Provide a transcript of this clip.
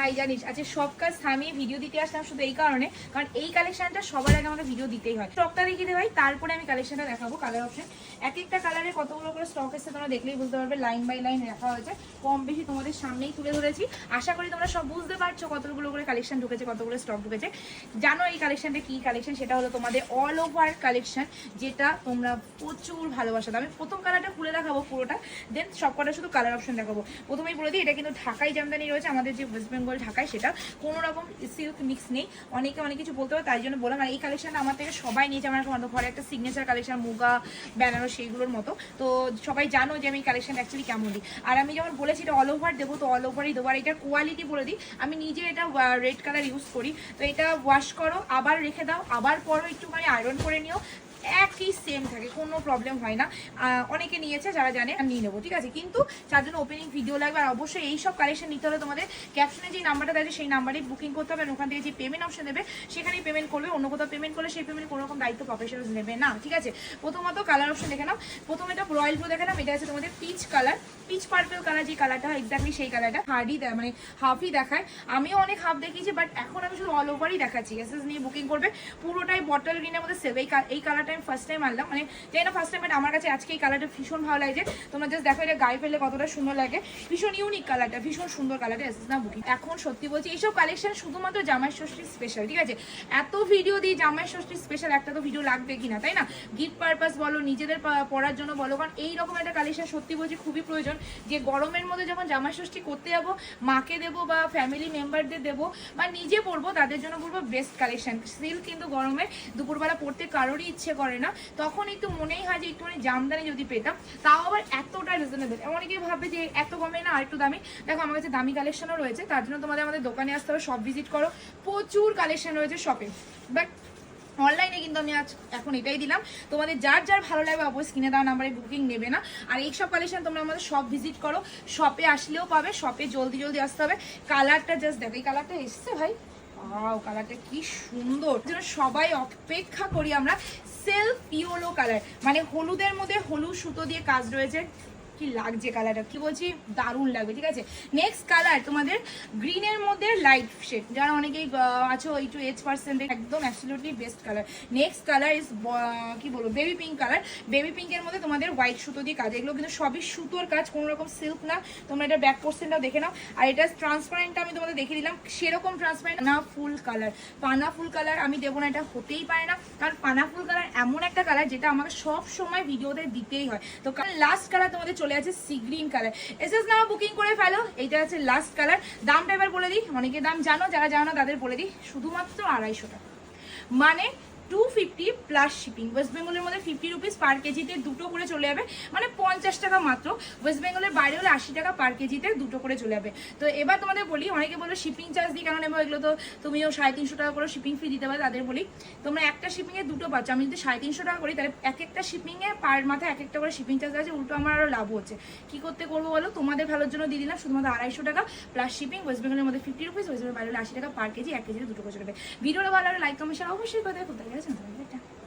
তাই জানিস, আজকে সব কাজ থামিয়ে ভিডিও দিতে আসলাম শুধু এই কারণে, কারণ এই কালেকশনটা সবার আগে আমাকে ভিডিও দিতেই হয়। স্টকটা দেখিয়ে দে ভাই, তারপরে আমি কালেকশনটা দেখাবো কালার অপশন এক একটা কালারে কতগুলো করে স্টক এসছে তোমরা দেখলেই বুঝতে পারবে লাইন বাই লাইন রাখা হয়েছে। কম বেশি তোমাদের সামনেই তুলে ধরেছি। আশা করি তোমরা সব বুঝতে পারছ কতগুলো করে কালেকশন ঢুকেছে, কতগুলো স্টক ঢুকেছে। জানো এই কালেকশনটা কি কালেকশন সেটা হলো তোমাদের অল ওভার কালেকশন যেটা তোমরা প্রচুর ভালোবাসা। আমি প্রথম কালারটা খুলে দেখাবো পুরোটা দেন সব কটা শুধু কালার অপশন দেখাবো। প্রথমেই বলে দিই, এটা কিন্তু ঢাকাই জামদানি রয়েছে, আমাদের যে ওয়েস্ট বেঙ্গল ঢাকায়, সেটা কোনো রকম সিল্ক মিক্স নেই। অনেকে অনেক কিছু বলতে পারে, তাই জন্য বললাম। আর এই কালেকশনটা আমার থেকে সবাই নিয়েছে, আমার ঘরে একটা সিগনেচার কালেকশন মুগা, বেনারস, সেইগুলোর মতো। তো সবাই জানো যে আমি এই কালেকশন অ্যাকচুয়ালি কেমন দিই। আর আমি যেমন বলেছি এটা অল ওভার দেবো, তো অল ওভারই দেবো। আর এটার কোয়ালিটি বলে দিই, আমি নিজে এটা রেড কালার ইউজ করি। তো এটা ওয়াশ করো, আবার রেখে দাও, আবার পরও একটুখানি আয়রন করে নিও। একই সেম থাকে, কোনো প্রবলেম হয় না। অনেকে নিয়েছে, যারা জানে, আমি নিয়ে নেব, ঠিক আছে? কিন্তু যার জন্য ওপেনিং ভিডিও লাগবে, আর অবশ্যই এই সব কালেকশন নিতে হলে তোমাদের ক্যাপশনে যে নাম্বারটা দেয় সেই নাম্বারেই বুকিং করতে হবে, আর ওখান থেকে যে পেমেন্ট অপশন দেবে, সেখানেই পেমেন্ট করবে, অন্য কোথাও পেমেন্ট করলে সেই পেমেন্ট কোনো রকম দায়িত্ব প্রফেশনাল নেবে না, ঠিক আছে? প্রথমত কালার অপশন দেখে নাও। প্রথমে এটা রয়্যাল ব্লু দেখে নাও, এটা আছে তোমাদের peach colour peach purple colour যে কালারটা হয় এক্স্যাক্টলি সেই কালারটা হার্ডই দেয় মানে হাফই দেখায়। আমিও অনেক হাফ দেখিয়েছি বাট এখন আমি শুধু অল ওভারই দেখাচ্ছি এসএস নিয়ে বুকিং করবে। পুরোটাই বটল গ্রিনের মধ্যে সেভ এই কা- এই কালারটা আমি ফার্স্ট টাইম আনলাম। মানে জানি না ফার্স্ট টাইম আমার কাছে আজকে এই কালারটা ভীষণ ভালো লাগছে তোমরা জাস্ট দেখো, এটা গায়ে ফেললে কতটা সুন্দর লাগে। ভীষণ ইউনিক কালারটা ভীষণ সুন্দর কালারটা এসএস না, বুকিং। এখন সত্যি বলছি, এইসব কালেকশন শুধুমাত্র জামাই ষষ্ঠী স্পেশাল ঠিক আছে? এত ভিডিও দিই জামাই ষষ্ঠী স্পেশাল একটা তো ভিডিও লাগবে কিনা, তাই না? গিফট পারপাস বলো, নিজেদের পড়ার জন্য বলো, কারণ এই রকম একটা কালেকশন সত্যি বলছি খুবই প্রয়োজন। যে গরমের মধ্যে যখন জামাই ষষ্ঠী করতে যাব, মাকে দেবো বা ফ্যামিলি মেম্বারদের দেবো, বা নিজে পরবো, তাদের জন্য বলব বেস্ট কালেকশন সিল্ক কিন্তু গরমে দুপুরবেলা পড়তে কারোরই ইচ্ছে করে না, তখন একটু মনেই হয় যে একটুখানি জামদানি যদি পেতাম, তাও আবার এতটা রিজনেবল অনেকে ভাবে যে এত কমে না আর একটু দামি। দেখো, আমার কাছে দামি কালেকশনও রয়েছে, তার জন্য তোমাদের আমাদের দোকানে আসতে হবে সব ভিজিট করো। প্রচুর কালেকশন রয়েছে শপে বাট অনলাইনে কিন্তু আমি আজ এখন এটাই দিলাম। তোমাদের যার যার ভালো লাগবে, অবশ্যই কিনে দেওয়া নাম্বারে বুকিং নেবে না। আর এই সব কালেকশন তোমরা আমাদের সব ভিজিট করো। শপে আসলেও পাবে শপে জলদি জলদি আসতে হবে। কালারটা জাস্ট দেখো, এই কালারটা এসছে ভাই? ওয়াও কালারটা কি সুন্দর। যেন সবাই অপেক্ষা করি আমরা সেলফ ইয়োলো কালার মানে হলুদের মধ্যে হলুদ সুতো দিয়ে কাজ রয়েছে। কি লাগছে কালারটা কি বলছি? দারুণ লাগবে, ঠিক আছে? নেক্সট কালার তোমাদের গ্রিনের মধ্যে লাইট শেড যারা অনেকেই আছো একটু এজ পার্সেন্ট একদম absolutely best colour next colour is কি বলব বেবি পিঙ্ক কালার বেবি পিঙ্কের মধ্যে তোমাদের হোয়াইট সুতো দিয়ে কাজ। এগুলো কিন্তু সবই সুতোর কাজ, কোনো রকম সিল্ক না। তোমরা এটা ব্যাক পোর্শনটাও দেখে নাও। আর এটা ট্রান্সপারেন্টটা আমি তোমাদের দেখে দিলাম। সেরকম ট্রান্সপারেন্ট না ফুল কালার পানা ফুল কালার আমি দেবো না, এটা হতেই পারে না। কারণ পানা ফুল কালার এমন একটা কালার যেটা আমাকে সব সময় ভিডিওতে দিতেই হয়। তো লাস্ট কালার তোমাদের চলে আছে সি গ্রিন কালার। এস এসএস নাও বুকিং করে ফেলো, এইটা আছে লাস্ট কালার দামটা এবার বলে দিই, অনেকে দাম জানো, যারা জানো না তাদের বলে দিই, শুধুমাত্র আড়াইশো টাকা। মানে two fifty plus shipping West বেঙ্গলের মধ্যে ফিফটি রুপিস পার কেজিতে দুটো করে চলে যাবে। মানে পঞ্চাশ টাকা মাত্র। ওয়েস্ট বেঙ্গলের বাইরে হলে আশি টাকা পার কেজিতে দুটো করে চলে যাবে। তো এবার তোমাদের বলি, অনেকে বলবে শিপিং চার্জ দিই কারণ এবার এগুলো তো তুমিও সাড়ে তিনশো টাকা করে শিপিং ফি দিতে পারো, তাদের বলি। তোমরা একটা শিপিংয়ে দুটো পাচ্ছ। আমি যদি সাড়ে তিনশো টাকা করি, তাহলে এক একটা শিপিংয়ে পার মাথায় এক একটা করে শিপিং চার্জ আছে। উল্টো আমার আরও লাভ হচ্ছে। কি করতে করব বলো? তোমাদের ভালোর জন্য দিয়ে দিলাম। শুধুমাত্র আড়াইশো টাকা প্লাস শিপিং ওয়েস্ট বেঙ্গলের মধ্যে ফিফটি রুপিস ওয়েস্ট বাইরে হলে আশি টাকা পার কেজি, এক কেজিতে দুটো করে চলে যাবে। ভিডিওটা ভালো লাগলে লাইক কমেন্ট অবশ্যই কথা কোথায় 我想子一这样。